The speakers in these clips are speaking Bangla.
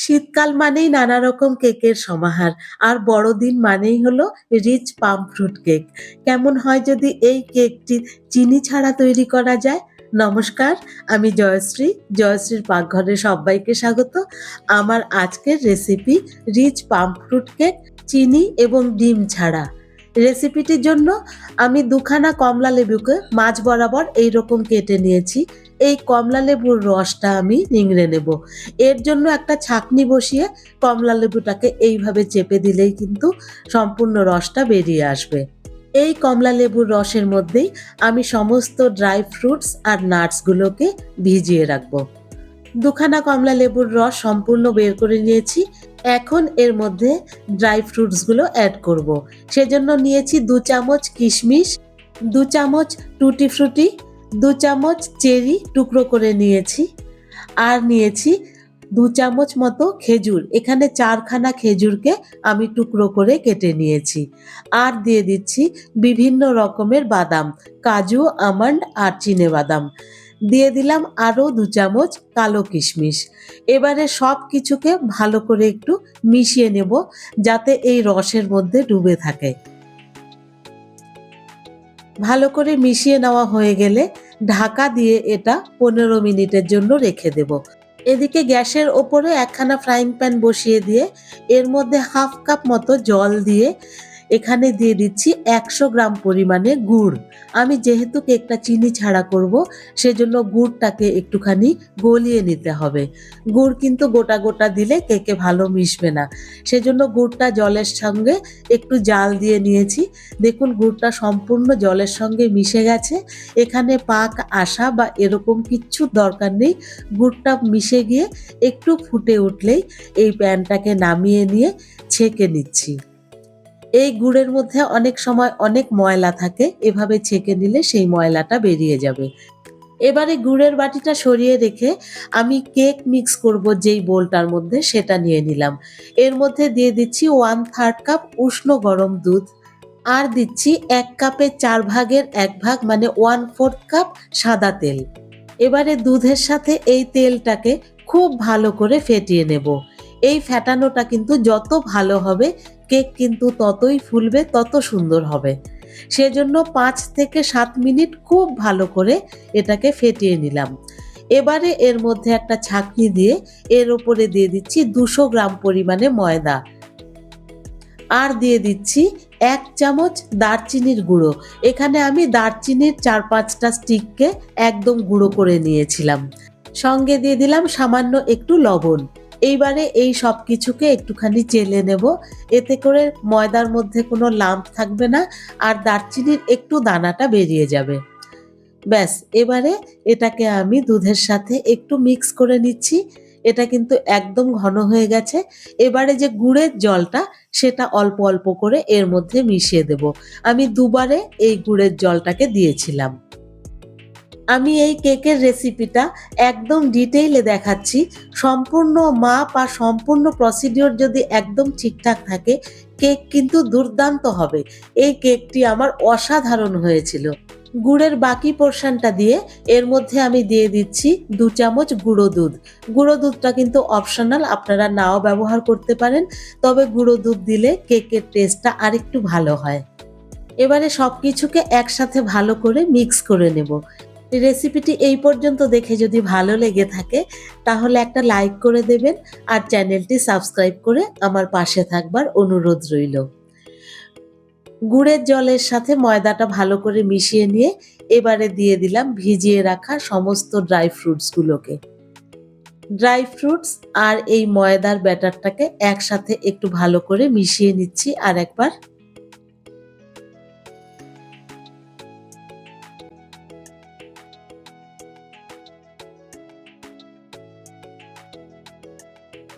শীতকাল মানেই নানা রকম কেকের সমাহার, আর বড়দিন মানেই হলো রিচ পাম ফ্রুট কেক কেমন হয় যদি এই কেকটি চিনি ছাড়া তৈরি করা যায়? নমস্কার, আমি জয়শ্রী, জয়শ্রীর পাকঘরে সবাইকে স্বাগত। আমার আজকের recipe rich plum fruit cake চিনি এবং ডিম ছাড়া। রেসিপিটির জন্য আমি দুখানা কমলা লেবুকে মাছ বরাবর এই রকম কেটে নিয়েছি। এই কমলা লেবুর রসটা আমি নিংড়ে নেব। এর জন্য একটা ছাকনি বসিয়ে কমলা লেবুটাকে এইভাবে চেপে দিলেই কিন্তু সম্পূর্ণ রসটা বেরিয়ে আসবে। এই কমলা লেবুর রসের মধ্যেই আমি সমস্ত ড্রাই ফ্রুটস আর নাটসগুলোকে ভিজিয়ে রাখব। দুখানা কমলা লেবুর রস সম্পূর্ণ বের করে নিয়েছি। এখন এর মধ্যে ড্রাই ফ্রুটসগুলো অ্যাড করব। সেজন্য নিয়েছি দু চামচ কিশমিশ, দু চামচ টুটি ফ্রুটি দু চামচ চেরি টুকরো করে নিয়েছি আর নিয়েছি দু চামচ মতো খেজুর। এখানে চারখানা খেজুরকে আমি টুকরো করে কেটে নিয়েছি। আর দিয়ে দিচ্ছি বিভিন্ন রকমের বাদাম, কাজু, আমন্ড আর চিনে বাদাম। দিয়ে দিলাম আরও দু চামচ কালো কিশমিশ। এবারে সব কিছুকে ভালো করে একটু মিশিয়ে নেব যাতে এই রসের মধ্যে ডুবে থাকে। ভালো করে মিশিয়ে নেওয়া হয়ে গেলে ঢাকা দিয়ে এটা পনেরো মিনিটের জন্য রেখে দেব। এদিকে গ্যাসের ওপরে একখানা ফ্রাইং প্যান বসিয়ে দিয়ে এর মধ্যে হাফ কাপ মতো জল দিয়ে এখানে দিয়ে দিচ্ছি একশো গ্রাম পরিমাণে গুড়। আমি যেহেতু কেকটা চিনি ছাড়া করব, সেজন্য গুড়টাকে একটুখানি গলিয়ে নিতে হবে। গুড় কিন্তু গোটা গোটা দিলে কেকে ভালো মিশবে না। সেজন্য গুড়টা জলের সঙ্গে একটু জাল দিয়ে নিয়েছি। দেখুন, গুড়টা সম্পূর্ণ জলের সঙ্গে মিশে গেছে। এখানে পাক আসা বা এরকম কিচ্ছু দরকার নেই। গুড়টা মিশে গিয়ে একটু ফুটে উঠলেই এই প্যানটাকে নামিয়ে নিয়ে ছেঁকে নিচ্ছি। এই গুড়ের মধ্যে অনেক সময় অনেক ময়লা থাকে, এভাবে ছেঁকে নিলে সেই ময়লাটা বেরিয়ে যাবে। এবারে গুড়ের বাটিটা সরিয়ে রেখে আমি কেক মিক্স করব যেই বোলটার মধ্যে সেটা নিয়ে নিলাম। এর মধ্যে দিয়ে দিচ্ছি ওয়ান থার্ড কাপ উষ্ণ গরম দুধ, আর দিচ্ছি এক কাপের চার ভাগের এক ভাগ মানে ওয়ান ফোর্থ কাপ সাদা তেল। এবারে দুধের সাথে এই তেলটাকে খুব ভালো করে ফেটিয়ে নেব। এই ফ্যাটানোটা কিন্তু যত ভালো হবে কেক কিন্তু ততই ফুলবে, তত সুন্দর হবে। সেজন্য পাঁচ থেকে সাত মিনিট খুব ভালো করে এটাকে ফেটিয়ে নিলাম। এবারে এর মধ্যে একটা ছাকনি দিয়ে এর ওপরে দিয়ে দিচ্ছি দুশো গ্রাম পরিমাণে ময়দা। আর দিয়ে দিচ্ছি এক চামচ দারচিনির গুঁড়ো। এখানে আমি দারচিনির চার পাঁচটা স্টিককে একদম গুঁড়ো করে নিয়েছিলাম। সঙ্গে দিয়ে দিলাম সামান্য একটু লবণ। এইবারে এই সব কিছুকে একটুখানি চেলে নেব। এতে করে ময়দার মধ্যে কোনো লাম্প থাকবে না আর দারচিনির একটু দানাটা বেরিয়ে যাবে। ব্যাস, এবারে এটাকে আমি দুধের সাথে একটু মিক্স করে নিচ্ছি। এটা কিন্তু একদম ঘন হয়ে গেছে। এবারে যে গুড়ের জলটা, সেটা অল্প অল্প করে এর মধ্যে মিশিয়ে দেব। আমি দুবারে এই গুড়ের জলটাকে দিয়েছিলাম। আমি এই কেকের রেসিপিটা একদম ডিটেইলে দেখাচ্ছি। সম্পূর্ণ মাপ আর সম্পূর্ণ প্রসিডিওর যদি একদম ঠিকঠাক থাকে, কেক কিন্তু দুর্দান্ত হবে। এই কেকটি আমার অসাধারণ হয়েছিল। গুড়ের বাকি পোর্শনটা দিয়ে এর মধ্যে আমি দিয়ে দিচ্ছি দু চামচ গুঁড়ো দুধ। গুঁড়ো দুধটা কিন্তু অপশনাল আপনারা নাও ব্যবহার করতে পারেন। তবে গুঁড়ো দুধ দিলে কেকের টেস্টটা আরেকটু ভালো হয়। এবারে সব কিছুকে একসাথে ভালো করে মিক্স করে নেব। রেসিপিটি এই পর্যন্ত দেখে যদি ভালো লেগে থাকে, তাহলে একটা লাইক করে দেবেন আর চ্যানেলটি সাবস্ক্রাইব করে আমার পাশে থাকবার অনুরোধ রইল। গুড়ের জলের সাথে ময়দাটা ভালো করে মিশিয়ে নিয়ে এবারে দিয়ে দিলাম ভিজিয়ে রাখা সমস্ত ড্রাই ফ্রুটসগুলোকে। ড্রাই ফ্রুটস আর এই ময়দার ব্যাটারটাকে একসাথে একটু ভালো করে মিশিয়ে নিচ্ছি আর একবার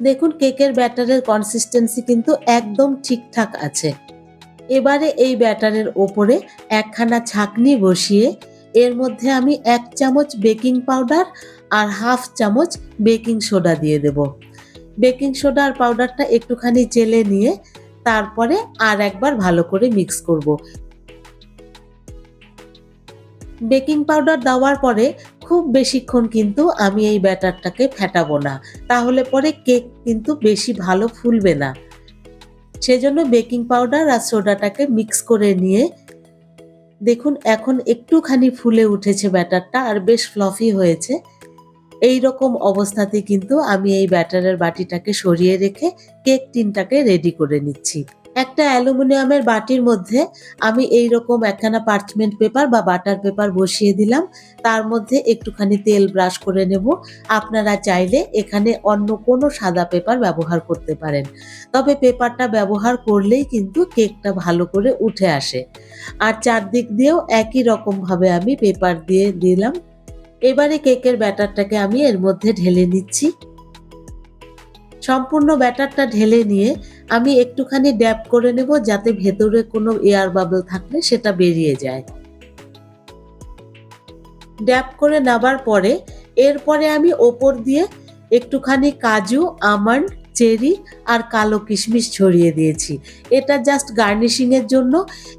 দেখুন, কেকের ব্যাটারের কনসিস্টেন্সি কিন্তু একদম ঠিকঠাক আছে। এবারে এই ব্যাটারের ওপরে একখানা ছাকনি বসিয়ে, এর মধ্যে আমি এক চামচ বেকিং পাউডার আর হাফ চামচ বেকিং সোডা দিয়ে দেব। বেকিং সোডা আর পাউডারটা একটুখানি চেলে নিয়ে তারপরে আর একবার ভালো করে মিক্স করব। বেকিং পাউডার দেওয়ার পরে খুব বেশিক্ষণ কিন্তু আমি এই ব্যাটারটাকে ফেটাবো না। তাহলে পরে কেক কিন্তু বেশি ভালো ফুলবে না। সেজন্য বেকিং পাউডার আর সোডাটাকে মিক্স করে নিয়ে দেখুন এখন একটুখানি ফুলে উঠেছে ব্যাটারটা আর বেশ ফ্লফি হয়েছে। এই রকম অবস্থাতে কিন্তু আমি এই ব্যাটারের বাটিটাকে সরিয়ে রেখে কেক টিনটাকে রেডি করে নিচ্ছি। একটা অ্যালুমিনিয়ামের বাটির মধ্যে আমি এই রকম একখানা পার্চমেন্ট পেপার বা বাটার পেপার বসিয়ে দিলাম। তার মধ্যে একটুখানি তেল ব্রাশ করে নেব। আপনারা চাইলে এখানে অন্য কোনো সাদা পেপার ব্যবহার করতে পারেন। তবে পেপারটা ব্যবহার করলেই কিন্তু কেকটা ভালো করে উঠে আসে। আর চারদিক দিয়েও একই রকমভাবে আমি পেপার দিয়ে দিলাম। এবারে কেকের ব্যাটারটাকে আমি এর মধ্যে ঢেলে নিচ্ছি। সম্পূর্ণ ব্যাটারটা ঢেলে নিয়ে আমি একটুখানি ড্যাপ করে নেব যাতে ভেতরে কোনো এয়ার বাবল থাকলে সেটা বেরিয়ে যায়। ড্যাপ করে নেবার পরে এরপরে আমি ওপর দিয়ে একটুখানি কাজু, আমন্ড, চেরি আর কালো কিশমিশ ছড়িয়ে দিয়েছি। এটা জাস্ট গার্নিশিংয়ের জন্য।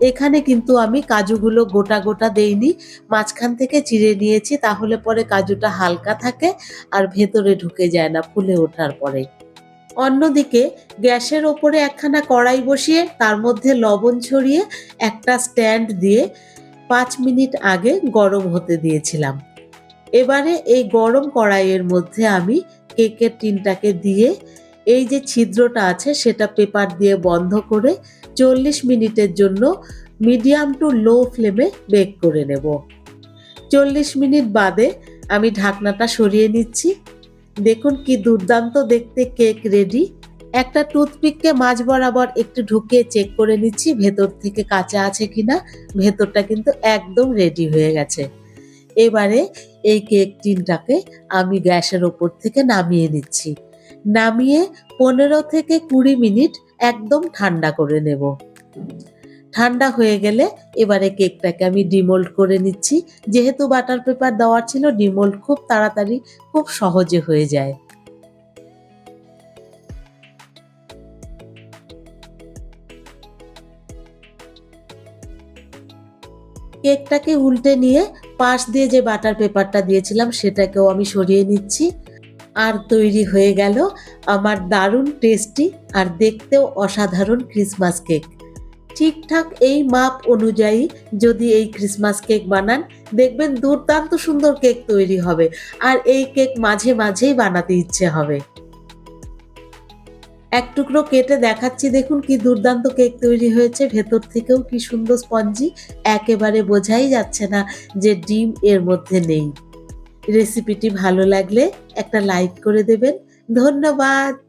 এখানে কিন্তু আমি কাজুগুলো গোটা গোটা দেইনি। মাঝখান থেকে চিড়ে নিয়েছি, তাহলে পরে কাজুটা হালকা থাকে আর ভেতরে ঢুকে যায় না, ফুলে ওঠার পরে। অন্যদিকে গ্যাসের ওপরে একখানা কড়াই বসিয়ে তার মধ্যে লবণ ছড়িয়ে একটা স্ট্যান্ড দিয়ে পাঁচ মিনিট আগে গরম হতে দিয়েছিলাম। এবারে এই গরম কড়াইয়ের মধ্যে আমি কেকের টিনটাকে দিয়ে এই যে ছিদ্রটা আছে সেটা পেপার দিয়ে বন্ধ করে চল্লিশ মিনিটের জন্য মিডিয়াম টু লো ফ্লেমে বেক করে নেব। চল্লিশ মিনিট বাদে আমি ঢাকনাটা সরিয়ে নিচ্ছি। দেখুন কি দুর্দান্ত দেখতে কেক রেডি। একটা টুথপিককে মাঝ বরাবর একটু ঢুকিয়ে চেক করে নিচ্ছি, ভেতর থেকে কাঁচা আছে কিনা, ভেতরটা কিন্তু একদম রেডি হয়ে গেছে। এবারে এই কেক টিনটাকে আমি গ্যাসের ওপর থেকে নামিয়ে নিচ্ছি। নামিয়ে পনেরো থেকে কুড়ি মিনিট একদম ঠান্ডা করে নেব। ঠান্ডা হয়ে গেলে এবারে কেকটাকে আমি ডিমোল্ড করে নিচ্ছি। যেহেতু বাটার পেপার দেওয়া ছিল, ডিমোল্ড খুব তাড়াতাড়ি, খুব সহজে হয়ে যায়। কেকটাকে উল্টে নিয়ে পাশ দিয়ে যে বাটার পেপারটা দিয়েছিলাম, সেটাকেও আমি সরিয়ে নিচ্ছি। আর তৈরি হয়ে গেল আমার দারুণ টেস্টি আর দেখতেও অসাধারণ ক্রিসমাস কেক। ঠিকঠাক এই মাপ অনুযায়ী যদি এই ক্রিসমাস কেক বানান, দেখবেন দুর্দান্ত সুন্দর কেক তৈরি হবে। আর এই কেক মাঝে মাঝেই বানাতে ইচ্ছে হবে। এক টুকরো কেটে দেখাচ্ছি, দেখুন কি দুর্দান্ত কেক তৈরি হয়েছে। ভেতর থেকেও কি সুন্দর স্পঞ্জি, একেবারে বোঝাই যাচ্ছে না যে ডিম এর মধ্যে নেই। রেসিপিটি ভালো লাগলে একটা লাইক করে দেবেন। ধন্যবাদ!